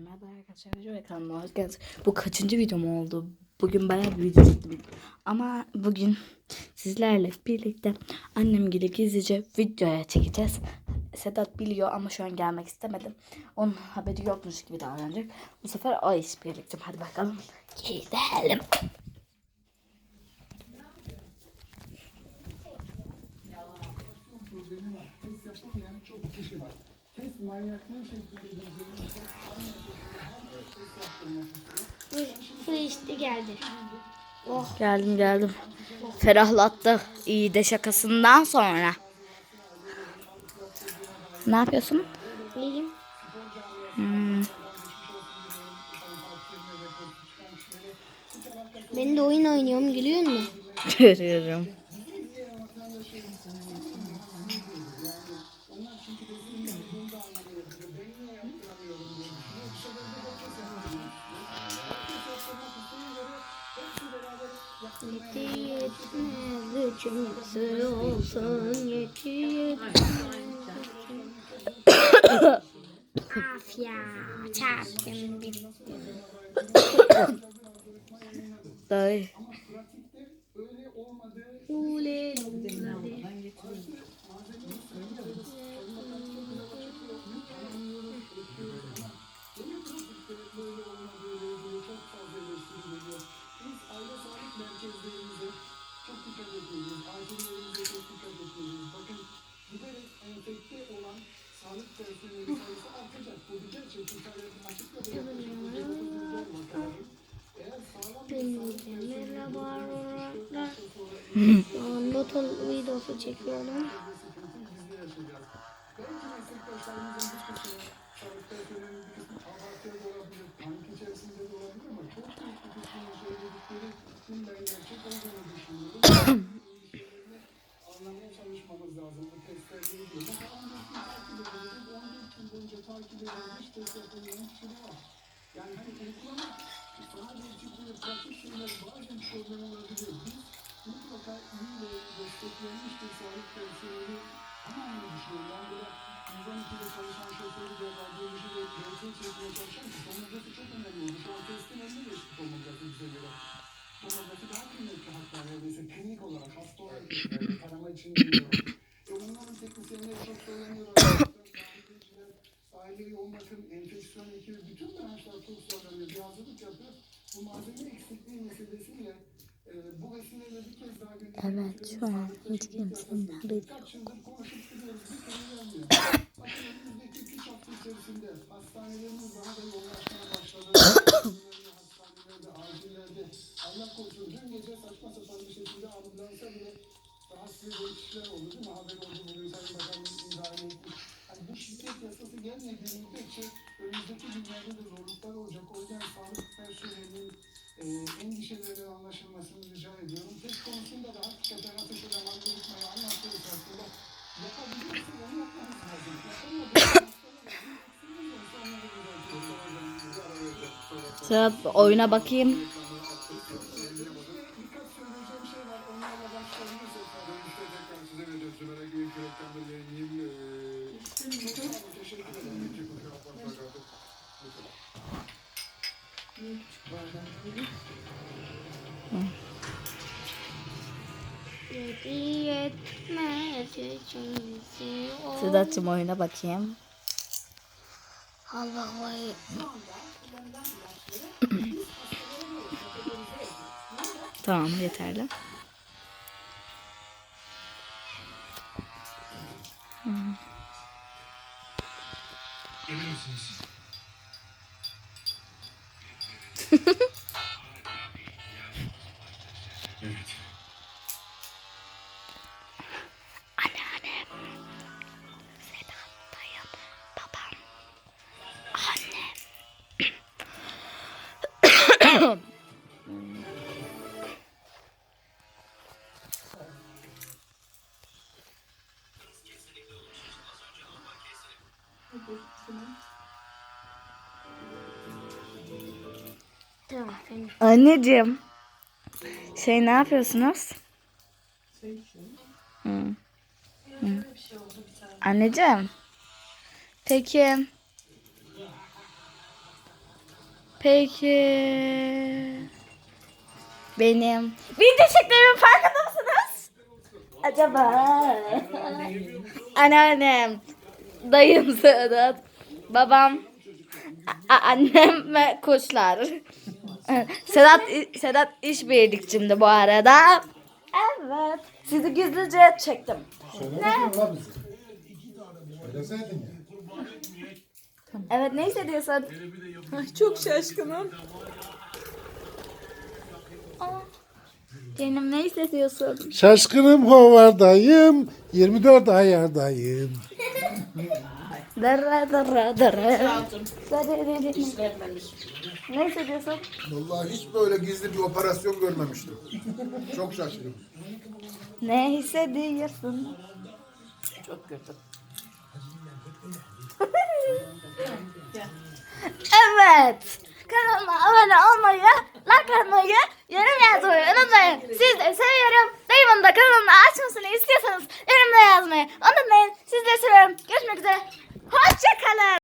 Merhaba arkadaşlar, ve kanalıma hoş geldiniz. Bu kaçıncı videom oldu? Bugün bayağı bir video çektim. Ama bugün sizlerle birlikte annem gibi gizlice videoya çekeceğiz. Sedat biliyor ama şu an gelmek istemedim. Onun haberi yokmuş gibi davranacak. Bu sefer o iş birlikte. Hadi bakalım gidelim. çok kişi var. Su içti geldi. Oh Geldim geldim. Ferahlattı. İyi de şakasından sonra. Ne yapıyorsun? iyiyim. Ben de oyun oynuyorum gülüyor musun? Görüyorum. Yetmez üçüncüsü olsun yeti yetmez. Af ya çarptım bir. Dayı. Merhaba arkadaşlar. Notun videosu çekiyorum. bizde anlamaya çalışmamız lazım. Bu testler ne diyor? Mesela 14 gün takip edilecek, 14 gün boyunca takip edilmiş test yapılmayan kişiler var. Yani hani uygulama sadece çıkıyor, pratik şeyler bazen problem olabilir. Biz mutlaka iyi ve desteklenmiş sağlık personeli tamamını düşünüyorum. Yani böyle 112'de çalışan şoförü de radyoloji ve GT çekmeye çalışan ki tomografi çok önemli oldu. Şu an testin önüne geçti tomografi bize göre. Tomografi daha kıymetli hatta neredeyse klinik olarak hasta olarak tarama için biliyorum. E bunların teknisyenleri çok söyleniyor. Aile yoğun bakım, enfeksiyon ekibi bütün branşlar çok zorlanıyor. Bir hazırlık yapıyor. Bu malzeme eksikliği meselesiyle e, bu vesileyle bir kez daha gündeme Evet şu an hiç kimsenin haberi Kaç yıldır ambulansa bile rahatsız kişiler oldu değil mi? Haber oldu bugün Sayın Bakanımız müdahale etmiş. Hani bu şiddet yasası gelmediği müddetçe önümüzdeki günlerde de zorluklar olacak. O yüzden sağlık personelinin e, endişelerinin anlaşılmasını rica ediyorum. Test konusunda da hakikaten ateş eden algoritmayı anlatıyoruz aslında. Yapabiliyorsa onu yapmamız lazım. Yapamadığımız Sedat oyuna bakayım. Sedat'cığım oyuna bakayım. Allah vay. Tamam yeterli. Emin misiniz? Tamam benim. Anneciğim. Şey ne yapıyorsunuz? Hı. Hı. Anneciğim. Peki. Peki. Benim video çeklerimin farkında mısınız? Acaba? Anneannem, dayım Sedat, babam, annem ve kuşlar. Sedat Sedat işbirlikçimdi bu arada. Evet. Sizi gizlice çektim. Söylemesin la bizi. Söyleseydin ya. Evet ne hissediyorsun? Ay çok şaşkınım. Canım ne hissediyorsun? Şaşkınım hovardayım. 24 ayardayım. Dara dara dara. Ne hissediyorsun? Vallahi hiç böyle gizli bir operasyon görmemiştim. Çok şaşkınım. Ne hissediyorsun? Çok kötü. Evet kanalıma abone olmayı, like atmayı, yorum yazmayı unutmayın. Siz de seviyorum. Dayımın da kanalını açmasını istiyorsanız yorumda yazmayı unutmayın. Siz de seviyorum. Görüşmek üzere. Hoşçakalın.